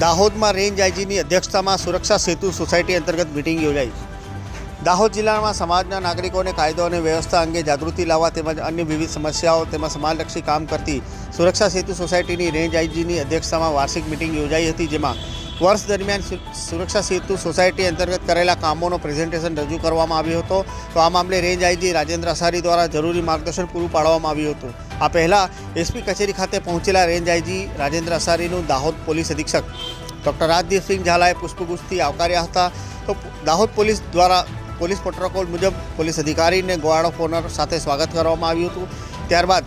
દાહોદમાં રેન્જ આઈજીની અધ્યક્ષતામાં સુરક્ષા સેતુ સોસાયટી અંતર્ગત મિટિંગ યોજાઈ. દાહોદ જિલ્લામાં સમાજના નાગરિકોને કાયદો અને વ્યવસ્થા અંગે જાગૃતિ લાવવા તેમજ અન્ય વિવિધ સમસ્યાઓ તેમજ સમાજલક્ષી કામ કરતી સુરક્ષા સેતુ સોસાયટીની રેન્જ આઈજીની અધ્યક્ષતામાં વાર્ષિક મિટિંગ યોજાઈ હતી જેમાં વર્ષ દરમિયાન સુરક્ષા સેતુ સોસાયટી અંતર્ગત કરેલા કામોનો પ્રેઝન્ટેશન રજૂ કરવામાં આવ્યો હતો. તો આ મામલે રેન્જ આઈજી રાજેન્દ્ર અસારી દ્વારા જરૂરી માર્ગદર્શન પૂરું પાડવામાં આવ્યું હતું. આ પહેલાં એસપી કચેરી ખાતે પહોંચેલા રેન્જ આઈજી રાજેન્દ્ર અસારીનું દાહોદ પોલીસ અધિક્ષક ડૉક્ટર રાજદીપસિંહ ઝાલાએ પુષ્પગુચ્છથી આવકાર્યા હતા. તો દાહોદ પોલીસ દ્વારા પોલીસ પ્રોટોકોલ મુજબ પોલીસ અધિકારીને ગોવાળો ફોનર સાથે સ્વાગત કરવામાં આવ્યું હતું. ત્યારબાદ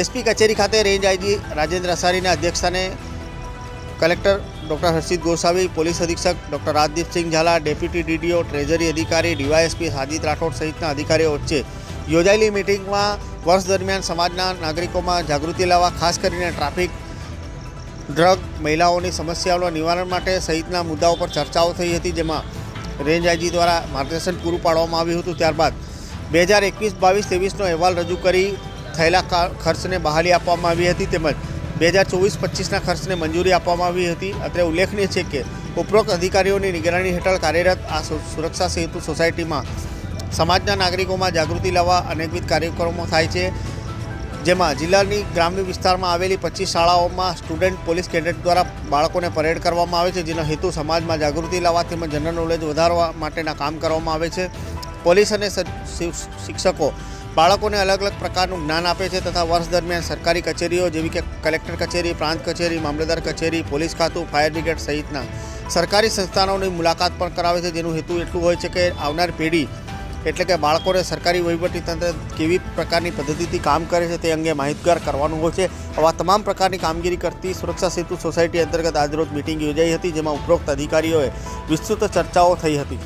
એસપી કચેરી ખાતે રેન્જ આઈજી રાજેન્દ્ર અસારીના અધ્યક્ષસ્થાને collector doctor Harshit Gosavi, police અધિક્ષક doctor Rajdeepsinh Jhala, deputy DDO, treasury અધિકારી, ડીવાયએસપી સાજીદ રાઠોડ સહિતના અધિકારીઓ વચ્ચે યોજાયેલી મિટિંગમાં વર્ષ દરમિયાન સમાજના નાગરિકોમાં જાગૃતિ લાવવા, ખાસ કરીને ટ્રાફિક, ડ્રગ, મહિલાઓની સમસ્યાઓના નિવારણ માટે સહિતના મુદ્દાઓ પર ચર્ચાઓ થઈ હતી, જેમાં રેન્જ આઈજી દ્વારા માર્ગદર્શન પૂરું પાડવામાં આવ્યું હતું. ત્યારબાદ બે હજાર એકવીસ, બાવીસ, ત્રેવીસનો અહેવાલ રજૂ કરી થયેલા ખર્ચને બહાલી આપવામાં આવી હતી. તેમજ બે હજાર ચોવીસ પચીસના ખર્ચને મંજૂરી આપવામાં આવી હતી. અત્રે ઉલ્લેખનીય છે કે ઉપરોક્ત અધિકારીઓની નિગરાની હેઠળ કાર્યરત આ સુરક્ષા સેતુ સોસાયટીમાં સમાજના નાગરિકોમાં જાગૃતિ લાવવા અનેકવિધ કાર્યક્રમો થાય છે. જેમાં જિલ્લાની ગ્રામ્ય વિસ્તારમાં આવેલી પચીસ શાળાઓમાં સ્ટુડન્ટ પોલીસ કેડેટ દ્વારા બાળકોને પરેડ કરવામાં આવે છે, જેનો હેતુ સમાજમાં જાગૃતિ લાવવા તેમજ જનરલ નોલેજ વધારવા માટેના કામ કરવામાં આવે છે. પોલીસ અને શિક્ષકો બાળકોને અલગ અલગ પ્રકારનું જ્ઞાન આપે છે તથા વર્ષ દરમિયાન સરકારી કચેરીઓ જેવી કે કલેક્ટર કચેરી, પ્રાંત કચેરી, મામલતદાર કચેરી, પોલીસ ખાતું, ફાયર બ્રિગેડ સહિતના સરકારી સંસ્થાનોની મુલાકાત પણ કરાવે છે. જેનું હેતુ એટલું હોય છે કે આવનાર પેઢી, એટલે કે બાળકોને સરકારી વહીવટીતંત્ર કેવી પ્રકારની પદ્ધતિથી કામ કરે છે તે અંગે માહિતગાર કરવાનું હોય છે. આવા તમામ પ્રકારની કામગીરી કરતી સુરક્ષા સેતુ સોસાયટી અંતર્ગત આજરોજ મિટિંગ યોજાઈ હતી, જેમાં ઉપરોક્ત અધિકારીઓએ વિસ્તૃત ચર્ચાઓ થઈ હતી.